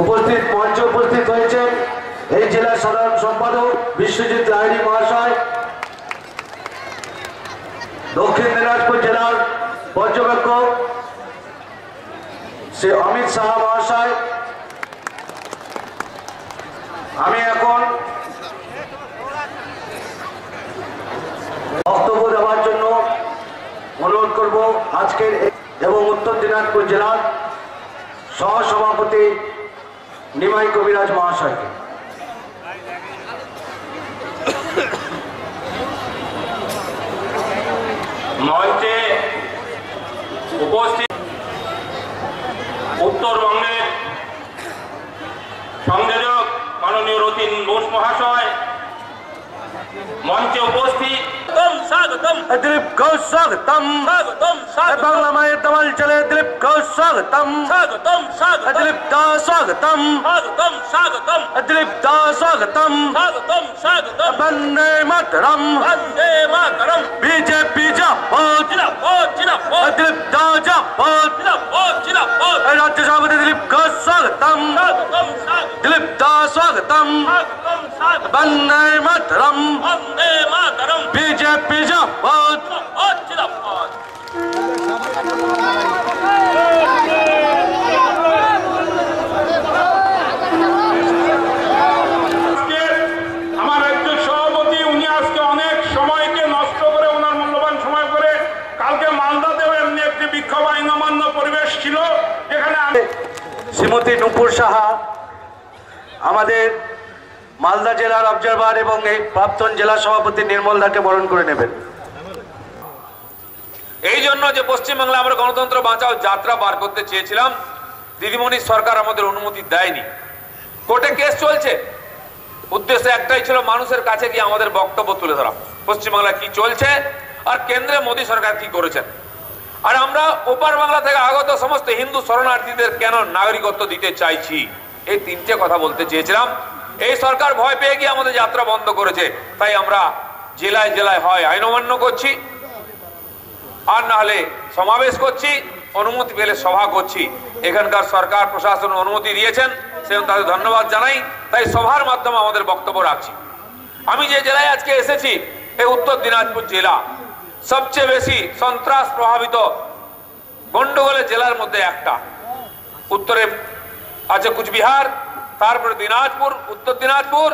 উপস্থিত মঞ্চে উপস্থিত হয়েছেন এই জেলার সাধারণ সম্পাদক বিশ্বজিৎ লাহিড়ী মহাশয়, দক্ষিণ দিনাজপুর জেলার পর্যবেক্ষক শ্রী অমিত সাহা মহাশয়। আমি এখন বক্তব্য দেওয়ার জন্য অনুরোধ করব আজকের এবং উত্তর দিনাজপুর জেলার সহসভাপতি নিমাই কবিরাজ মহাশয়কে। মঞ্চে উপস্থিত উত্তরবঙ্গের সংযোজক মাননীয় রতিন বোস মহাশয়। মঞ্চে উপস্থিত স্বাগতম স্বাগতম। স্বাগতম। বাংলা মায়ের ঘোষ স্বাগতম স্বাগতম স্বাগতম দিলীপ দাস স্বাগতম স্বাগতম স্বাগতম দিলীপ দাস স্বাগতম স্বাগতম স্বাগতম বন্দে মাতরম বন্দে মাতরম বিজেপি জাপদ জিনাপদ জিনাপদ দিলীপ দাস জাপদ জিনাপদ জিনাপদ রাজ্য সভাপতি দিলীপ ঘোষ স্বাগতম স্বাগতম স্বাগতম দিলীপ দাস স্বাগতম স্বাগতম স্বাগতম বন্দে মাতরম বন্দে মাতরম বিজেপি জাপদ জিনাপদ জিনাপদ আজকে আমার রাজ্য সভাপতি উনি আজকে অনেক সময়কে নষ্ট করে ওনার মূল্যবান সময় করে কালকে মালদাতেও এমনি একটি বিক্ষোভ আইন অমান্য পরিবেশ ছিল এখানে আমি শ্রীমতী নুপুর সাহা, আমাদের মালদা জেলার অবজারভার এবং এই প্রাক্তন জেলা সভাপতি নির্মল দাকে বরণ করে নেবেন। এই জন্য যে পশ্চিমবাংলা আমরা গণতন্ত্র বাঁচাও যাত্রা বার করতে চেয়েছিলাম, দিদিমণি সরকার আমাদের অনুমতি দেয়নি। কোর্টে কেস চলছে। উদ্দেশ্য একটাই ছিল মানুষের কাছে গিয়ে আমাদের বক্তব্য তুলে ধরা। পশ্চিমবাংলা কি চলছে আর কেন্দ্রে মোদী সরকার কি করেছেন? আর আমরা ওপার বাংলা থেকে আগত সমস্ত হিন্দু শরণার্থীদের কেন নাগরিকত্ব দিতে চাইছি? এই তিনটে কথা বলতে চেয়েছিলাম। এই সরকার ভয় পেয়ে গিয়ে আমাদের যাত্রা বন্ধ করেছে। তাই আমরা জেলায় জেলায় হয় আইন অমান্য করছি। আর না হলে সমাবেশ করছি, অনুমতি পেলে সভা করছি। এখানকার সরকার, প্রশাসন অনুমতি দিয়েছেন, সেজন্য তাদের ধন্যবাদ জানাই। তাই সভার মাধ্যমে আমাদের বক্তব্য রাখছি। আমি যে জেলায় আজকে এসেছি, এই উত্তর দিনাজপুর জেলা। সবচেয়ে বেশি সন্ত্রাস প্রভাবিত গন্ডগোলের জেলার মধ্যে একটা। উত্তরে আছে কুচবিহার, তারপরে দিনাজপুর, উত্তর দিনাজপুর,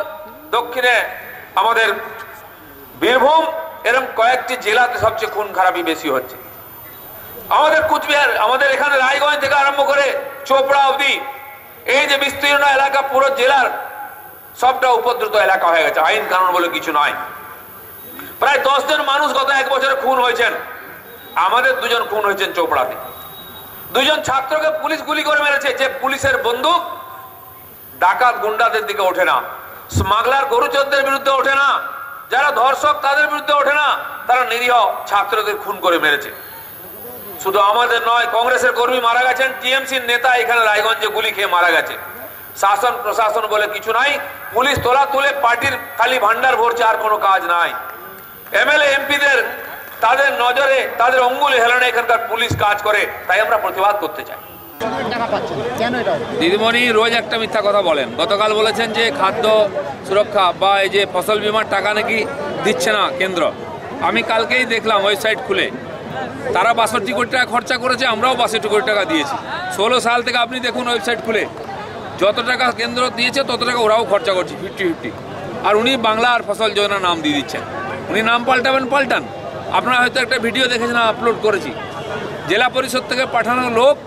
দক্ষিণে আমাদের বীরভূম এরকম কয়েকটি জেলাতে সবচেয়ে খুন খারাপি বেশি হচ্ছে। আমাদের কুচবিহার, আমাদের এখানে রায়গঞ্জ থেকে আরম্ভ করে চোপড়া অবধি, এই যে বিস্তীর্ণ এলাকা, পুরো জেলার সবটা উপদ্রুত এলাকা হয়ে গেছে। আইন কানুন বলে কিছু নয়। প্রায় দশ জন মানুষ গত এক বছরে খুন হয়েছেন। আমাদের দুজন খুন হয়েছেন চোপড়াতে। দুজন ছাত্রকে পুলিশ গুলি করে মেরেছে। যে পুলিশের বন্দুক ডাকাত গুন্ডাদের দিকে ওঠে না। স্মাগলার গরুচোরদের বিরুদ্ধে ওঠে না। যারা ধর্ষক তাদের বিরুদ্ধে ওঠে না। তারা নিরীহ ছাত্রদের খুন করে মেরেছে। শুধু আমাদের নয়, কংগ্রেসের কর্মী মারা গেছেন। টিএমসির নেতা এখানে রায়গঞ্জে গুলি খেয়ে মারা গেছে। শাসন প্রশাসন বলে কিছু নাই। পুলিশ তোলা তুলে পার্টির খালি ভান্ডার ভরছে, আর কোনো কাজ নাই। এমএলএ এমপিদের তাদের নজরে, তাদের অঙ্গুলি হেলনে এখানকার পুলিশ কাজ করে, তাই আমরা প্রতিবাদ করতে চাই? দিদিমণি রোজ একটা মিথ্যা কথা বলেন। গতকাল বলেছেন যে খাদ্য সুরক্ষা বা এই যে ফসল বিমার টাকা নাকি দিচ্ছে না কেন্দ্র। আমি কালকেই দেখলাম ওয়েবসাইট খুলে। তারা বাষট্টি কোটি টাকা খরচা করেছে, আমরাও বাষট্টি কোটি টাকা দিয়েছি। ষোলো সাল থেকে আপনি দেখুন ওয়েবসাইট খুলে। যত টাকা কেন্দ্র দিয়েছে, তত টাকা ওরাও খরচা করছে, ফিফটি ফিফটি। আর উনি বাংলা আর ফসল যোজনা নাম দিয়ে দিচ্ছেন। উনি নাম পাল্টাবেন, পাল্টান। আপনারা হয়তো একটা ভিডিও দেখেছেন আপলোড করেছি। জেলা পরিষদ থেকে পাঠানো লোক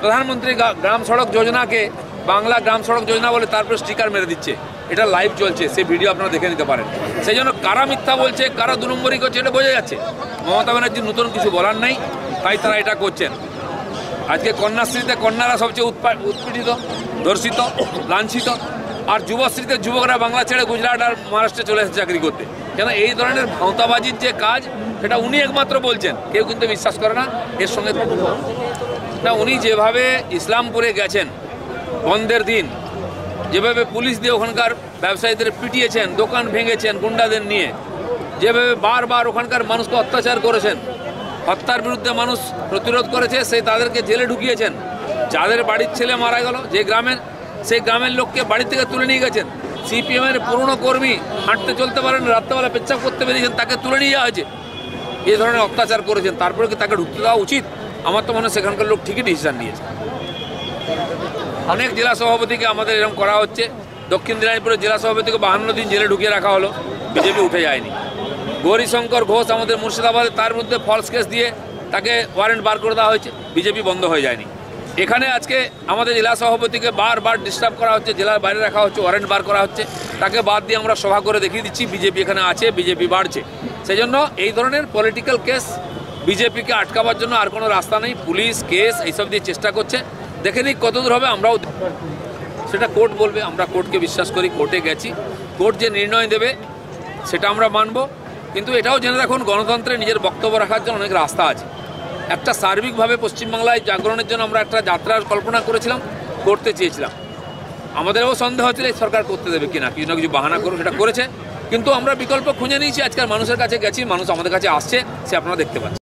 প্রধানমন্ত্রী গ্রাম সড়ক যোজনাকে বাংলা গ্রাম সড়ক যোজনা বলে তারপর স্টিকার মেরে দিচ্ছে। এটা লাইভ চলছে, সেই ভিডিও আপনারা দেখে নিতে পারেন। সেই জন্য কারা মিথ্যা বলছে, কারা দু নম্বরই করছে, এটা বোঝা যাচ্ছে। মমতা ব্যানার্জির নতুন কিছু বলার নেই, তাই তারা এটা করছেন। আজকে কন্যাশ্রীতে কন্যারা সবচেয়ে উৎপা- উৎপীড়িত ধর্ষিত লাঞ্ছিত। আর যুবশ্রীতে যুবকরা বাংলা ছেড়ে গুজরাট আর মহারাষ্ট্রে চলে এসেছে চাকরি করতে। কেন এই ধরনের ভাঁওতাবাজির যে কাজ, সেটা উনি একমাত্র বলছেন। কেউ কিন্তু বিশ্বাস করে না, এর সঙ্গে না, উনি যেভাবে ইসলামপুরে গেছেন, বন্ধের দিন, যেভাবে পুলিশ দিয়ে ওখানকার ব্যবসায়ীদের পিটিয়েছেন, দোকান ভেঙেছেন গুন্ডাদের নিয়ে, যেভাবে বারবার ওখানকার মানুষকে অত্যাচার করেছেন, হত্যার বিরুদ্ধে মানুষ প্রতিরোধ করেছে, সেই তাদেরকে জেলে ঢুকিয়েছেন। যাদের বাড়ির ছেলে মারা গেল, যে গ্রামের, সেই গ্রামের লোককে বাড়ি থেকে তুলে নিয়ে গেছেন। সিপিএমের পুরনো কর্মী হাঁটতে চলতে পারেন, রাত্রেবেলা পেচ্ছাপ করতে পেরেছেন তাকে তুলে নিয়ে যাওয়া হয়েছে। এই ধরনের অত্যাচার করেছেন, তারপরে কি তাকে ঢুকতে দেওয়া উচিত? আমার তো মনে সেখানকার লোক ঠিকই ডিসিশন নিয়েছে। অনেক জেলা সভাপতিকে আমাদের এরকম করা হচ্ছে। দক্ষিণ দিনাজপুরের জেলা সভাপতিকে বাহান্ন দিন জেলে ঢুকিয়ে রাখা হলো, বিজেপি উঠে যায়নি। গৌরীশঙ্কর ঘোষ আমাদের মুর্শিদাবাদে, তার মধ্যে ফলস কেস দিয়ে তাকে ওয়ারেন্ট বার করে দেওয়া হয়েছে, বিজেপি বন্ধ হয়ে যায়নি। এখানে আজকে আমাদের জেলা সভাপতিকে বারবার ডিস্টার্ব করা হচ্ছে, জেলার বাইরে রাখা হচ্ছে ওয়ারেন্ট বার করা হচ্ছে। তাকে বাদ দিয়ে আমরা সভা করে দেখিয়ে দিচ্ছি, বিজেপি এখানে আছে, বিজেপি বাড়ছে। সেই জন্য এই ধরনের পলিটিক্যাল কেস বিজেপিকে আটকাবার জন্য আর কোনো রাস্তা নেই। পুলিশ কেস এইসব দিয়ে চেষ্টা করছে। দেখে নিই কতদূর হবে, আমরাও সেটা কোর্ট বলবে, আমরা কোর্টকে বিশ্বাস করি কোর্টে গেছি। কোর্ট যে নির্ণয় দেবে, সেটা আমরা মানব। কিন্তু এটাও জেনে রাখুন, গণতন্ত্রে নিজের বক্তব্য রাখার জন্য অনেক রাস্তা আছে। একটা সার্বিকভাবে পশ্চিমবাংলায় জাগরণের জন্য আমরা একটা যাত্রার কল্পনা করেছিলাম, করতে চেয়েছিলাম। আমাদেরও সন্দেহ হচ্ছিল সরকার করতে দেবে কিনা, কিছু না কিছু বাহানা করুন সেটা করেছে। কিন্তু আমরা বিকল্প খুঁজে নিয়েছি, আজকাল মানুষের কাছে গেছি, মানুষ আমাদের কাছে আসছে, সে আপনারা দেখতে পাচ্ছেন।